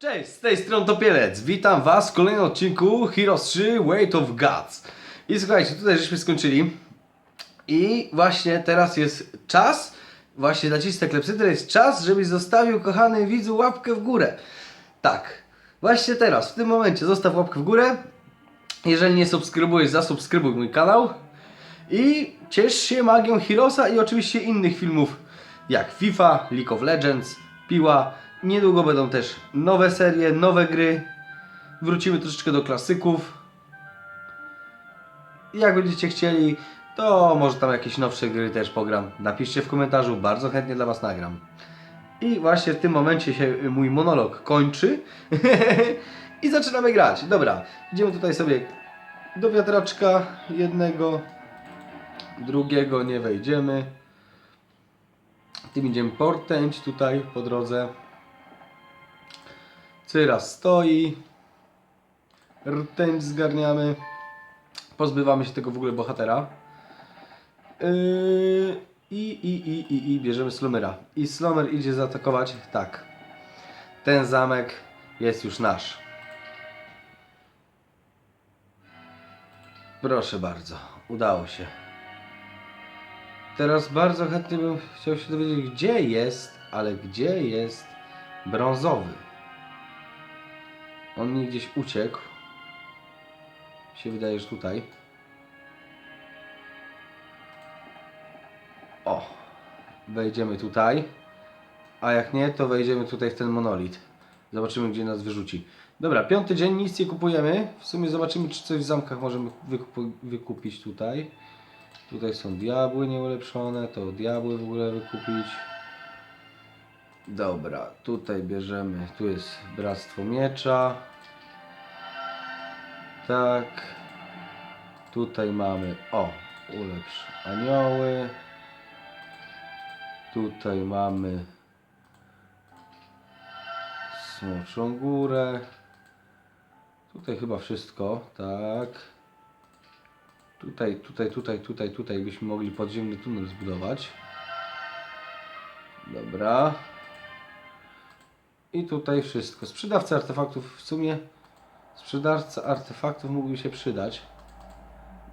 Cześć, z tej strony Topielec. Witam Was w kolejnym odcinku Heroes 3 Weight of Gods. I słuchajcie, tutaj żeśmy skończyli. I właśnie teraz jest czas, właśnie dla Ciebie klepsydry jest czas, żebyś zostawił, kochany widzu, łapkę w górę. Tak, właśnie teraz, w tym momencie zostaw łapkę w górę. Jeżeli nie subskrybujesz, zasubskrybuj mój kanał. I ciesz się magią Heroesa i oczywiście innych filmów jak FIFA, League of Legends, Piła. Niedługo będą też nowe serie, nowe gry. Wrócimy troszeczkę do klasyków. Jak będziecie chcieli, to może tam jakieś nowsze gry też pogram. Napiszcie w komentarzu, bardzo chętnie dla Was nagram. I właśnie w tym momencie się mój monolog kończy. I zaczynamy grać. Dobra, idziemy tutaj sobie do wiatraczka jednego, drugiego nie wejdziemy. Tym idziemy portęć tutaj po drodze. Cyras stoi. Rtęć zgarniamy. Pozbywamy się tego w ogóle bohatera. Yy, I, i, i, i, i bierzemy Slumera. I Slumer idzie zaatakować. Tak. Ten zamek jest już nasz. Proszę bardzo. Udało się. Teraz bardzo chętnie bym chciał się dowiedzieć, gdzie jest, ale gdzie jest brązowy. On mi gdzieś uciekł. Się wydaje, że tutaj. O, wejdziemy tutaj. A jak nie, to wejdziemy tutaj w ten monolit. Zobaczymy, gdzie nas wyrzuci. Dobra, piąty dzień, nic nie kupujemy. W sumie zobaczymy, czy coś w zamkach możemy wykupić tutaj. Tutaj są diabły nieulepszone, to diabły w ogóle wykupić. Dobra, tutaj bierzemy, tu jest Bractwo Miecza. Tak. Tutaj mamy, o, ulepsz anioły. Tutaj mamy Smoczą Górę. Tutaj chyba wszystko, tak. Tutaj, tutaj, tutaj, tutaj, tutaj byśmy mogli podziemny tunel zbudować. Dobra. I tutaj wszystko. Sprzedawca artefaktów w sumie sprzedawca artefaktów mógłby się przydać.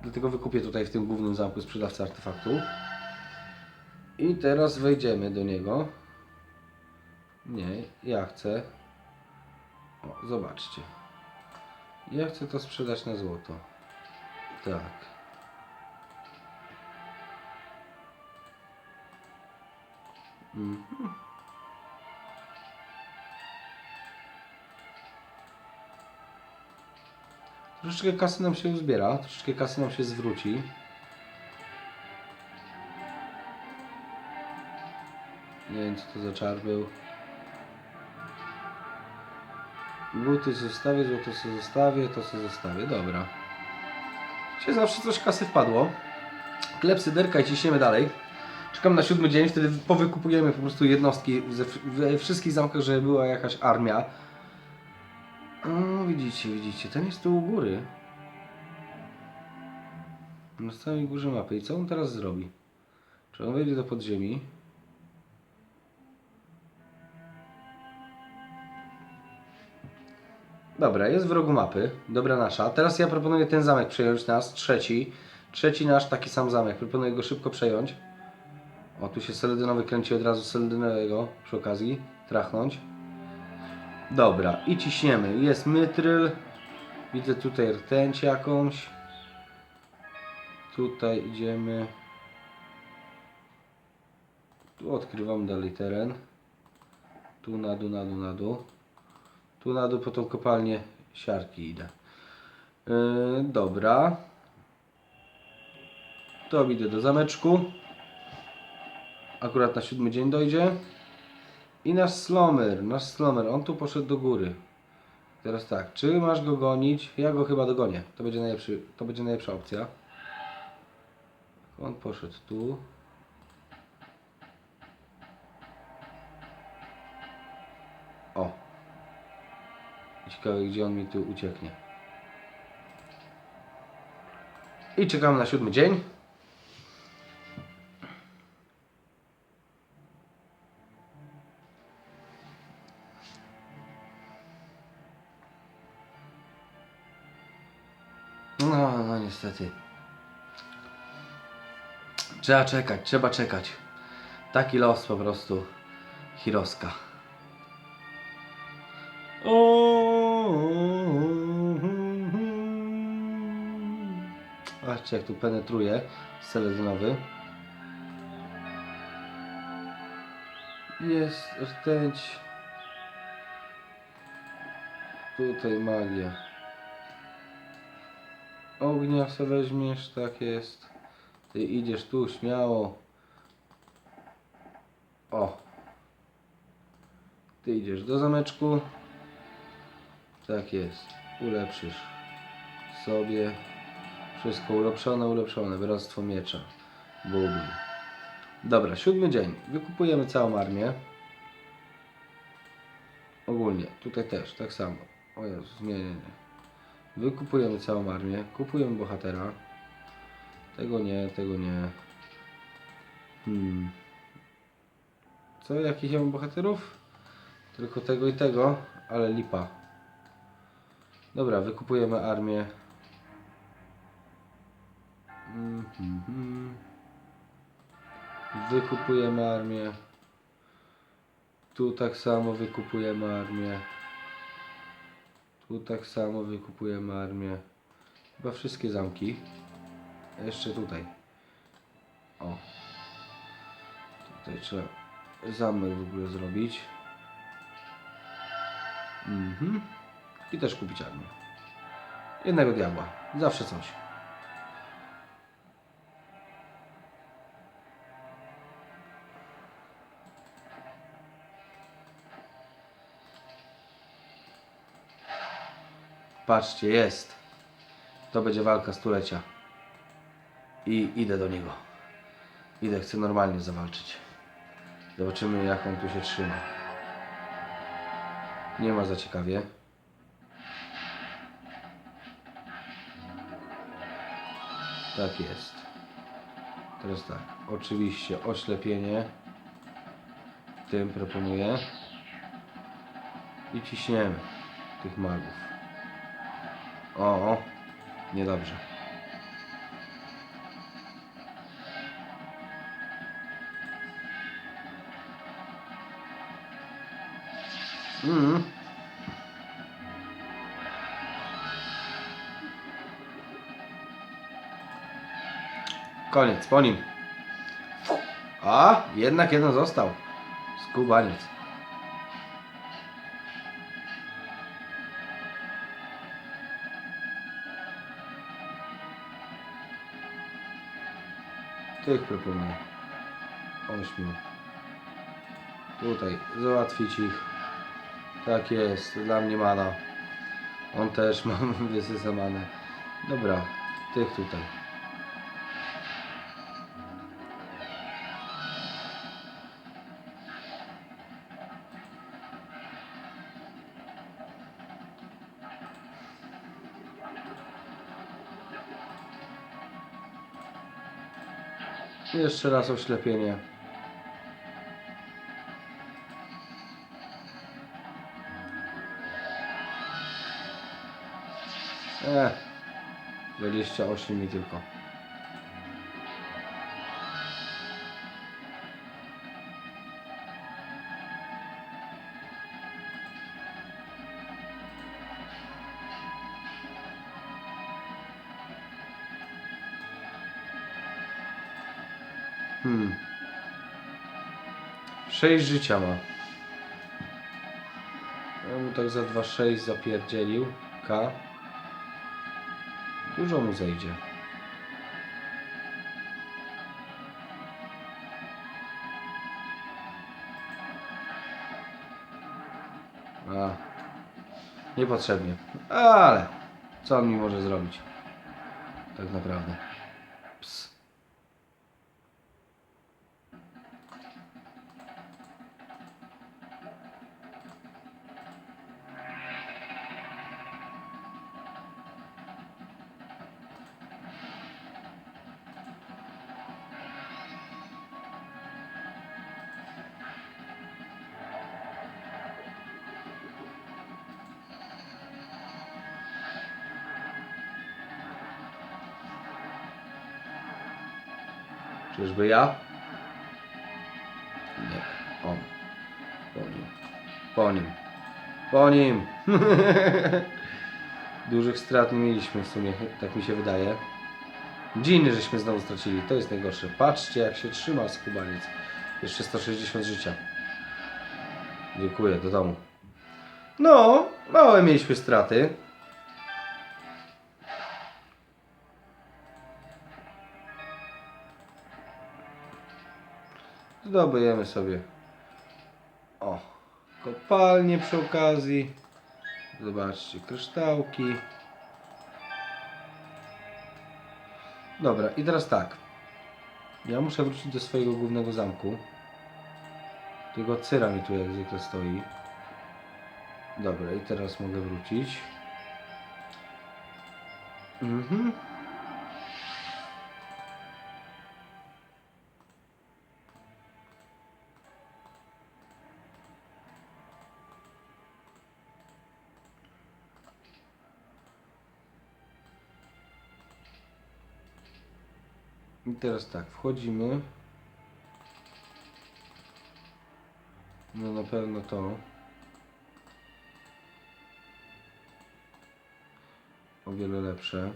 Dlatego wykupię tutaj w tym głównym zamku sprzedawcę artefaktów. I teraz wejdziemy do niego. Nie, ja chcę. O, zobaczcie. Ja chcę to sprzedać na złoto. Tak. Mhm. Troszeczkę kasy nam się uzbiera, troszeczkę kasy nam się zwróci. Nie wiem co to za czar był. Buty zostawię, złoto sobie zostawię, to sobie zostawię, dobra. Się zawsze coś kasy wpadło. Klepsyderka i ciśniemy dalej. Czekam na siódmy dzień, wtedy powykupujemy po prostu jednostki we wszystkich zamkach, żeby była jakaś armia. O, widzicie, widzicie, ten jest tu u góry. Na samej górze mapy. I co on teraz zrobi? Czy on wejdzie do podziemi? Dobra, jest w rogu mapy. Dobra nasza. Teraz ja proponuję ten zamek przejąć nas. Trzeci. Trzeci nasz taki sam zamek. Proponuję go szybko przejąć. O, tu się Seledynowy kręci od razu Seledynowego przy okazji. Trachnąć. Dobra, i ciśniemy. Jest mytryl. Widzę tutaj rtęć jakąś. Tutaj idziemy. Tu odkrywam dalej teren. Tu na dół, na dół, na dół. Tu na dół po tą kopalnię siarki idę. Yy, dobra. To idę do zameczku. Akurat na siódmy dzień dojdzie. I nasz slomer, nasz slomer, on tu poszedł do góry. Teraz tak, czy masz go gonić? Ja go chyba dogonię. To będzie najlepszy, to będzie najlepsza opcja. On poszedł tu. O. Ciekawe, gdzie on mi tu ucieknie. I czekam na siódmy dzień. Trzeba czekać, trzeba czekać. Taki los po prostu. Hiroska. Patrzcie jak tu penetruje seledynowy. Jest rtęć. Tutaj magia. Ognia se weźmiesz, tak jest. Ty idziesz tu śmiało. O. Ty idziesz do zameczku. Tak jest. Ulepszysz sobie. Wszystko ulepszone, ulepszone. Wyrostwo miecza. Bubli. Dobra, siódmy dzień. Wykupujemy całą armię. Ogólnie, tutaj też, tak samo. O Jezus, nie, nie, nie. Wykupujemy całą armię, kupujemy bohatera. Tego nie, tego nie. Hmm. Co, jakich ja mam bohaterów? Tylko tego i tego, ale lipa. Dobra, wykupujemy armię. Mhm. Wykupujemy armię. Tu tak samo wykupujemy armię. Tu tak samo wykupujemy armię. Chyba wszystkie zamki. Jeszcze tutaj. O. Tutaj trzeba zamek w ogóle zrobić. Mhm. I też kupić armię. Jednego diabła. Zawsze coś. Patrzcie, jest. To będzie walka stulecia. I idę do niego. Idę, chcę normalnie zawalczyć. Zobaczymy, jak on tu się trzyma. Nie ma za ciekawie. Tak jest. Teraz tak. Oczywiście oślepienie. Tym proponuję. I ciśniemy tych magów. O, niedobrze. Mm. Koniec, po nim. A, jednak jeden został. Skubaniec. Tych proponuję. Ośmiu. Tutaj załatwić ich. Tak jest, dla mnie mana. On też ma wysysamane. Dobra, tych tutaj. Jeszcze raz oślepienie. 28 mi tylko. Hmm. 6 życia ma. Ja mu tak za 2,6 zapierdzielił. K. Dużo mu zejdzie. A. Niepotrzebnie. Ale. Co on mi może zrobić? Tak naprawdę. Czyżby ja? Nie. On. Po nim. Po nim. Po nim. Dużych strat nie mieliśmy w sumie, tak mi się wydaje. Dziny żeśmy znowu stracili, to jest najgorsze. Patrzcie jak się trzyma skubaniec. Jeszcze 160 życia. Dziękuję, do domu. No, małe mieliśmy straty. Zdobujemy sobie. O, kopalnie przy okazji. Zobaczcie, kryształki. Dobra, i teraz tak. Ja muszę wrócić do swojego głównego zamku. Tego cyra mi tu jak zwykle stoi. Dobra, i teraz mogę wrócić. Mhm. I teraz tak, wchodzimy. No na pewno to. O wiele lepsze.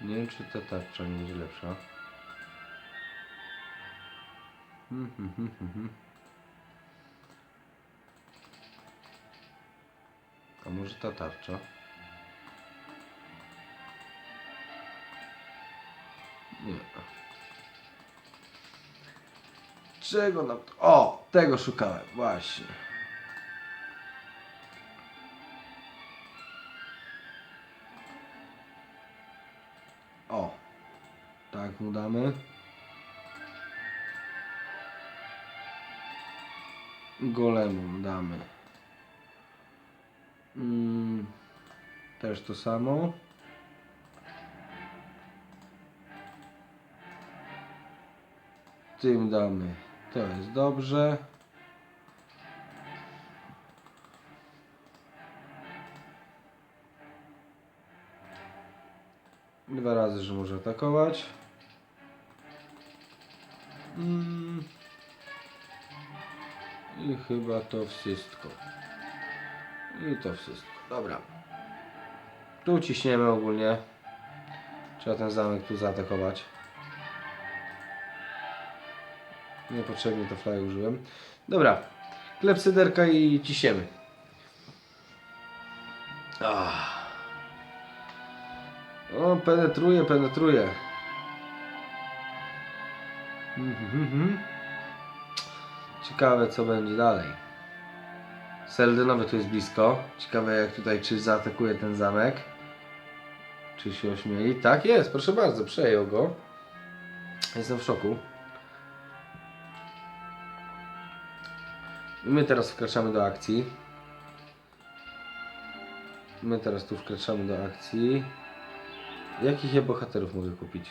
Nie wiem czy ta tarcza nie będzie lepsza. Hmm, hmm, hmm. A może ta tarcza? Nie. Czego nam? O! Tego szukałem, właśnie. O! Tak mu damy. Golemu damy. Mm, też to samo. Tym damy. To jest dobrze. Dwa razy, że może atakować. Mm. I chyba to wszystko. I to wszystko. Dobra. Tu ciśniemy ogólnie. Trzeba ten zamek tu zaatakować. Niepotrzebnie to fly użyłem. Dobra. Klepsyderka i ciśniemy. Ah. O, penetruje, penetruje. Mhm, mhm. Ciekawe co będzie dalej. Seldynowy tu jest blisko. Ciekawe jak tutaj, czy zaatakuje ten zamek. Czy się ośmieli. Tak jest, proszę bardzo, przejął go. Jestem w szoku. My teraz wkraczamy do akcji. My teraz tu wkraczamy do akcji. Jakich ja bohaterów mogę kupić?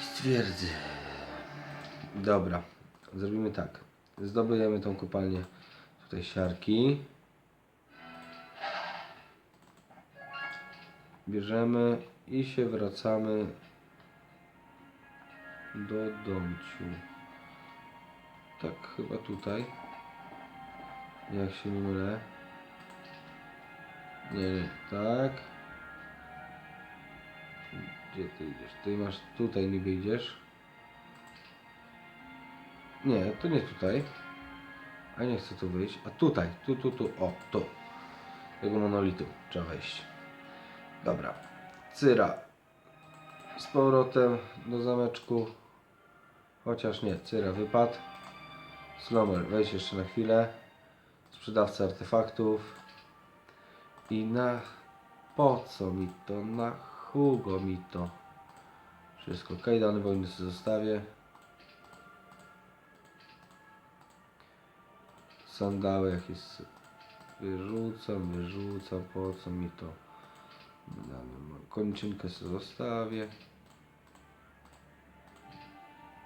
Stwierdzę. Dobra, zrobimy tak. Zdobujemy tą kopalnię tutaj siarki. Bierzemy i się wracamy do domciu. Tak, chyba tutaj. Jak się nie mylę. Nie, nie, tak. Gdzie ty idziesz? Ty masz tutaj niby idziesz. Nie, to nie tutaj. A nie chcę tu wyjść. A tutaj, tu, tu, tu, o, tu. Tego monolitu trzeba wejść. Dobra. Cyra. Z powrotem do zameczku. Chociaż nie, Cyra wypadł. Slomer, wejdź jeszcze na chwilę. Sprzedawca artefaktów. I na... Po co mi to? Na Hugo mi to. Wszystko. Kajdany wojny sobie zostawię. Sandały jakieś wyrzucam, wyrzucam. Po co mi to? Damy- Kończynkę sobie zostawię.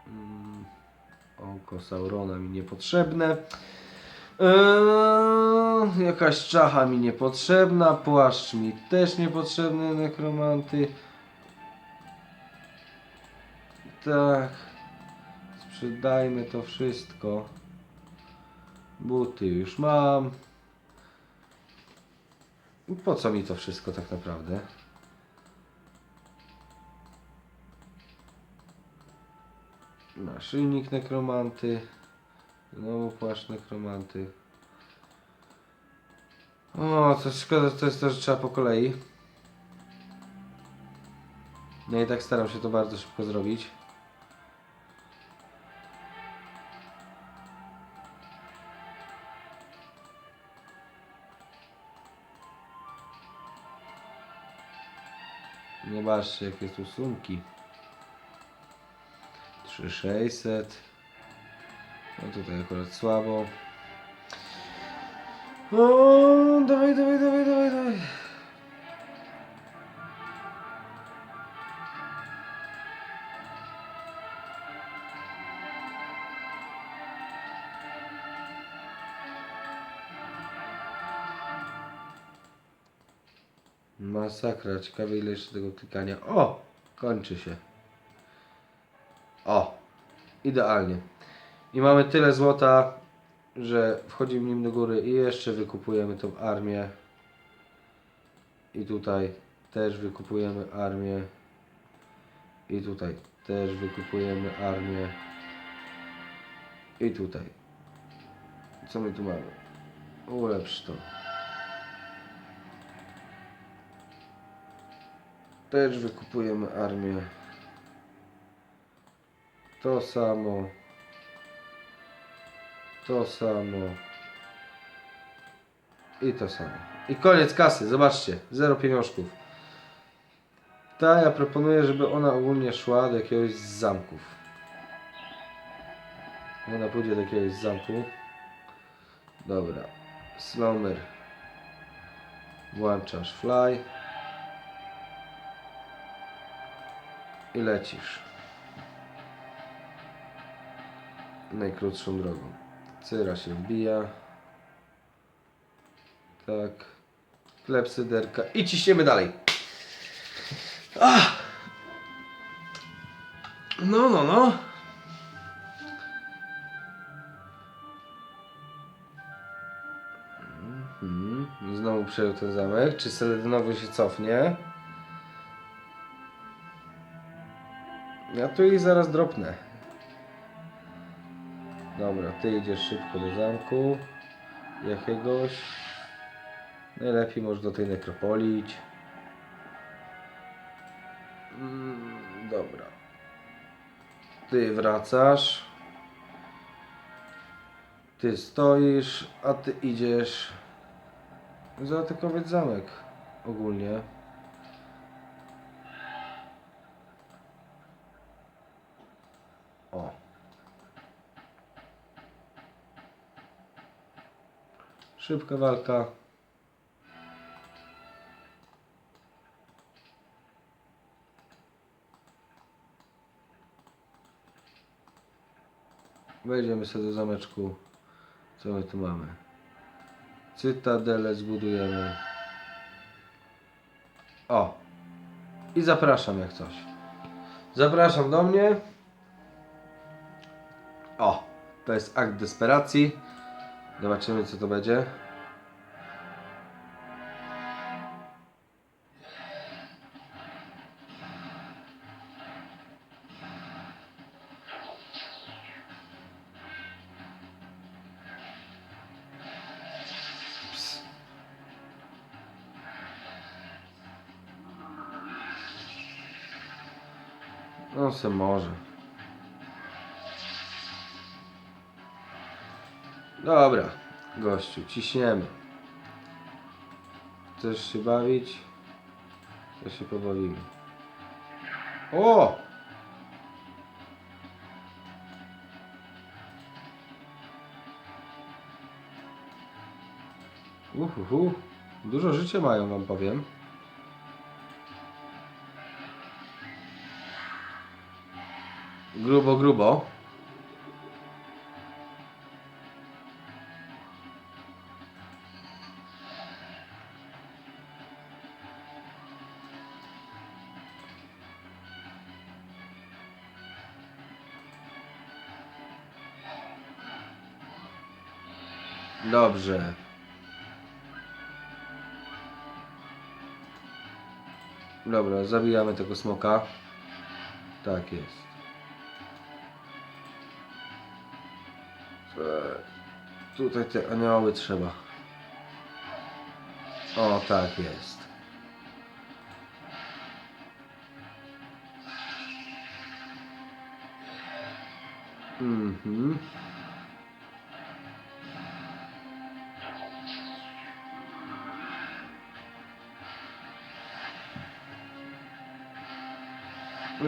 Mm, Oko Saurona mi niepotrzebne. Eee, jakaś czacha mi niepotrzebna, płaszcz mi też niepotrzebny, nekromanty. tak. Sprzedajmy to wszystko. Buty już mam. Po co mi to wszystko tak naprawdę? Naszyjnik nekromanty. Znowu płaszcz nekromanty. O, to szkoda, to jest to, że trzeba po kolei. Ja i tak staram się to bardzo szybko zrobić. Nie patrzcie jakie tu sumki. 3600. No tutaj akurat słabo. O, dawaj, dawaj, dawaj, dawaj, dawaj. Masakra, ciekawe ile jeszcze tego klikania. O! Kończy się. Idealnie. I mamy tyle złota, że wchodzimy nim do góry i jeszcze wykupujemy tą armię. I tutaj też wykupujemy armię. I tutaj też wykupujemy armię. I tutaj. Co my tu mamy? Ulepsz to. Też wykupujemy armię. To samo. To samo. I to samo. I koniec kasy. Zobaczcie. Zero pieniążków. Ta ja proponuję, żeby ona ogólnie szła do jakiegoś z zamków. Ona pójdzie do jakiegoś z zamku. Dobra. Slumber. Włączasz fly. I lecisz. Najkrótszą drogą. Cyra się wbija. Tak. Klepsyderka. I ciśniemy dalej. Ach! No, no, no. Mhm. Znowu przejął ten zamek. Czy Seledynowy się cofnie? Ja tu jej zaraz dropnę. Dobra, ty idziesz szybko do zamku. Jakiegoś. Najlepiej może do tej nekropolii. Mm, dobra. Ty wracasz. Ty stoisz, a ty idziesz zaatakować zamek ogólnie. Szybka walka. Wejdziemy sobie do zameczku. Co my tu mamy? Cytadelę zbudujemy. O! I zapraszam jak coś. Zapraszam do mnie. O! To jest akt desperacji. Zobaczymy co to będzie. No se może. Gościu, ciśniemy. Chcesz się bawić? To się pobawimy. O! Uhuhu. Dużo życia mają, wam powiem. Grubo, grubo. Dobrze. Dobra, zabijamy tego smoka. Tak jest. Tutaj te anioły trzeba. O, tak jest. Mhm.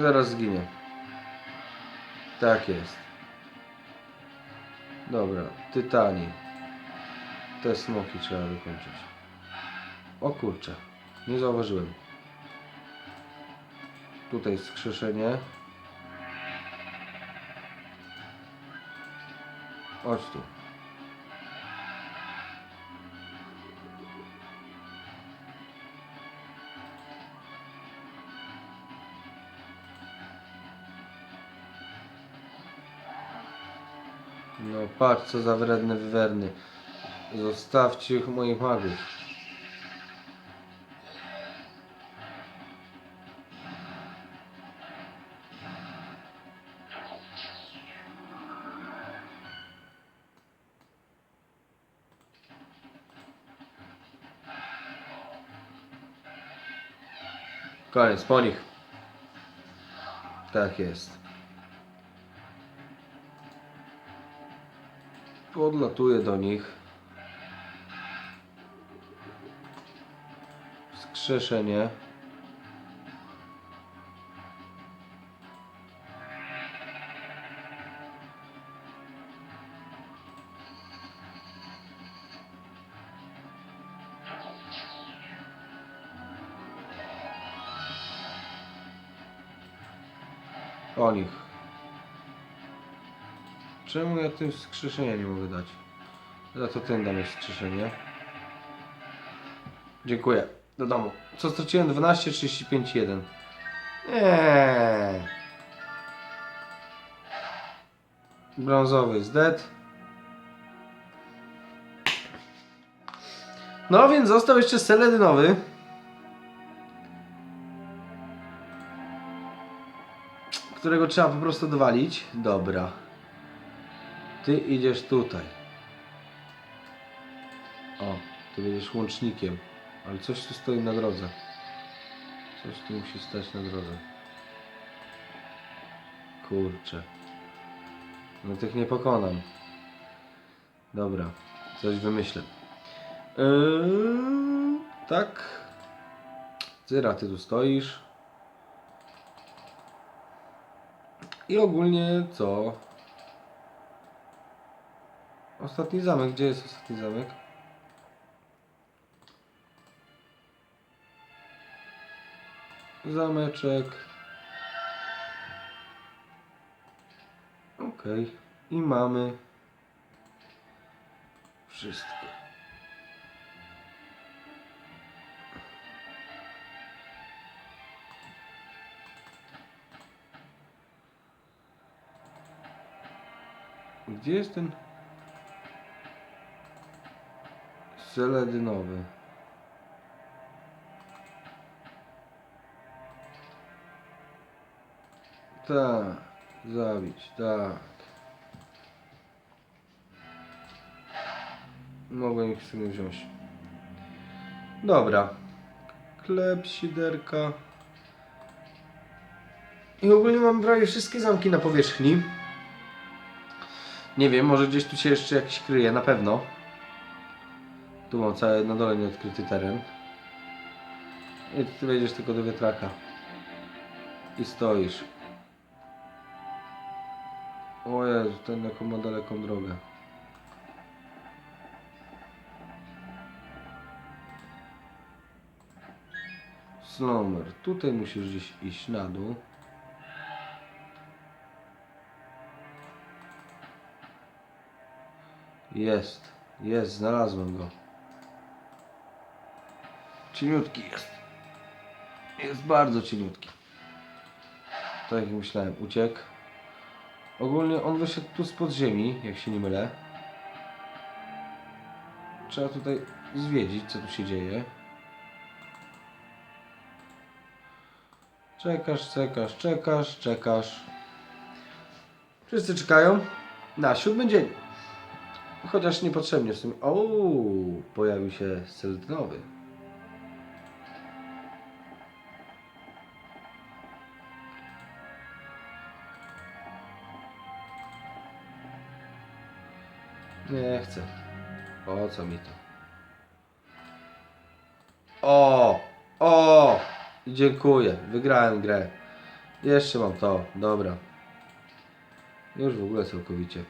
Zaraz zginie. Tak jest. Dobra, tytani. Te smoki trzeba wykończyć. O kurczę, nie zauważyłem. Tutaj skrzeszenie. Chodź tu. No patrz co za wredne wywerny. Zostawcie moich magów. Koniec, po nich. Tak jest. Podlatuję do nich. Skrzeszenie. O nich. Czemu ja tym skrzeszenia nie mogę dać? Za to ten damy skrzeszenie. Dziękuję. Do domu. Co straciłem? 12, 35, 1. Nie. Brązowy jest dead. No więc został jeszcze seledynowy. Którego trzeba po prostu dowalić. Dobra. Ty idziesz tutaj. O, ty będziesz łącznikiem. Ale coś tu stoi na drodze. Coś tu musi stać na drodze. Kurczę. No tych nie pokonam. Dobra, coś wymyślę. Yy, tak. Zyra, ty tu stoisz. I ogólnie co? Ostatni zamek, gdzie jest ostatni zamek? Zameczek. Okej. I mamy wszystko. Gdzie jest ten seledynowy? Tak, zabić, tak. Mogłem ich sobie wziąć. Dobra. Klep, siderka. I ogólnie mam prawie wszystkie zamki na powierzchni. Nie wiem, może gdzieś tu się jeszcze jakiś kryje, na pewno. Tu mam cały na dole nieodkryty teren. I ty wejdziesz tylko do wiatraka. I stoisz. O Jezu, ten jaką ma daleką drogę. Slumber. Tutaj musisz gdzieś iść na dół. Jest. Jest, znalazłem go. Cieniutki jest. Jest bardzo cieniutki. Tak jak myślałem, uciekł. Ogólnie on wyszedł tu z podziemi, jak się nie mylę. trzeba tutaj zwiedzić, co tu się dzieje. Czekasz, czekasz, czekasz, czekasz. Wszyscy czekają na siódmy dzień. Chociaż niepotrzebnie w sumie. O, pojawił się Seldynowy. Nie chcę. Po co mi to? O! O! Dziękuję. Wygrałem grę. Jeszcze mam to. Dobra. Już w ogóle całkowicie.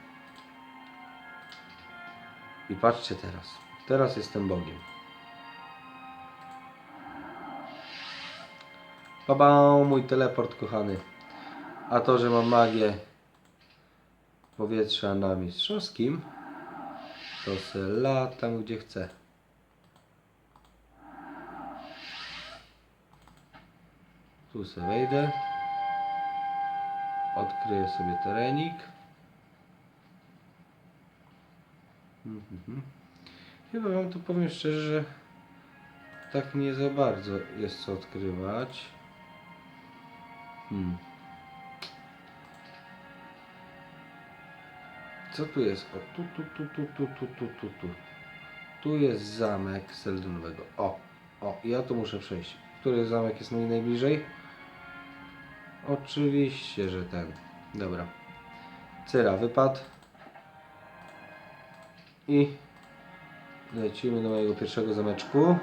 I patrzcie teraz. Teraz jestem Bogiem. Baba, mój teleport kochany. A to, że mam magię powietrza na mistrzowskim, to se latam gdzie chcę. Tu se wejdę. Odkryję sobie terenik. Mhm. Chyba wam tu powiem szczerze, że tak nie za bardzo jest co odkrywać. Hmm. Co tu jest? O, tu, tu, tu, tu, tu, tu, tu, tu, tu. Tu jest zamek Seldunowego. O, o, ja tu muszę przejść. Który zamek jest mój najbliżej? Oczywiście, że ten. Dobra. Cyra wypadł. I lecimy do mojego pierwszego zameczku.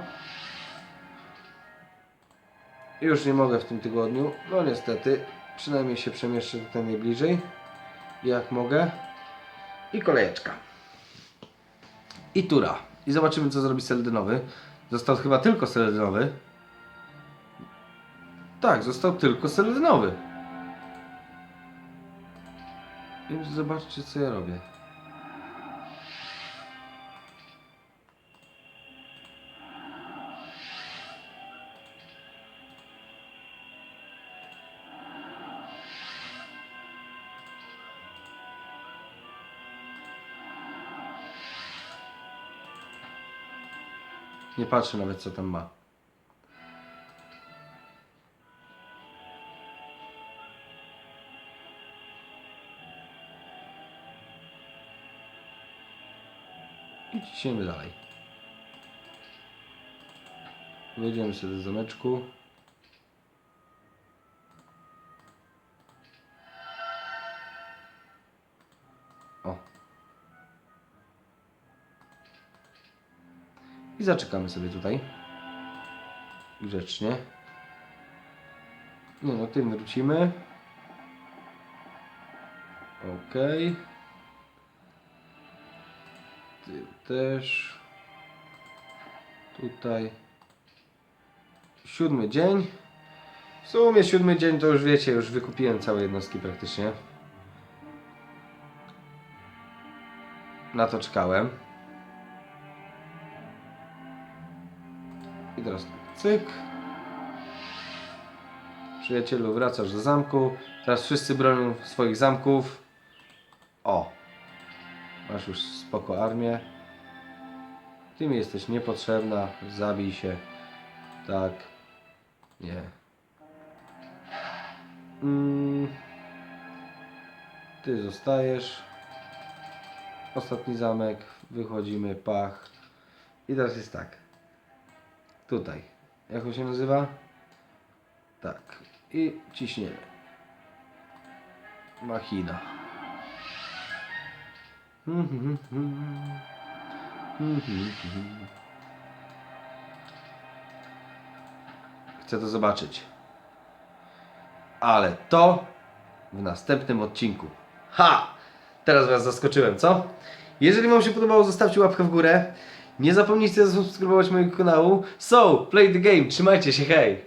Już nie mogę w tym tygodniu. No niestety. Przynajmniej się przemieszczę tutaj najbliżej. Jak mogę. I kolejeczka. I tura. I zobaczymy co zrobi Seldynowy. Został chyba tylko Seldynowy. Tak, został tylko Seldynowy. Więc zobaczcie co ja robię. Nie patrzę nawet co tam ma. I ciśniemy dalej. Wejdziemy sobie do zameczku. Zaczekamy sobie tutaj. Grzecznie. Nie no, tym wrócimy. Okej. Ty też. Tutaj. Siódmy dzień. W sumie siódmy dzień to już wiecie, już wykupiłem całe jednostki praktycznie. Na to czekałem. Teraz cyk. Przyjacielu, wracasz do zamku. Teraz wszyscy bronią swoich zamków. O. Masz już spoko armię. Ty mi jesteś niepotrzebna. Zabij się. Tak. Nie. Mm. Ty zostajesz. Ostatni zamek. Wychodzimy. Pach. I teraz jest tak. Tutaj. Jak on się nazywa? Tak. I ciśniemy. Machina. Chcę to zobaczyć. Ale to w następnym odcinku. Ha! Teraz Was zaskoczyłem, co? Jeżeli Wam się podobało, zostawcie łapkę w górę. Nie zapomnijcie zasubskrybować mojego kanału. So, play the game. Trzymajcie się, hej!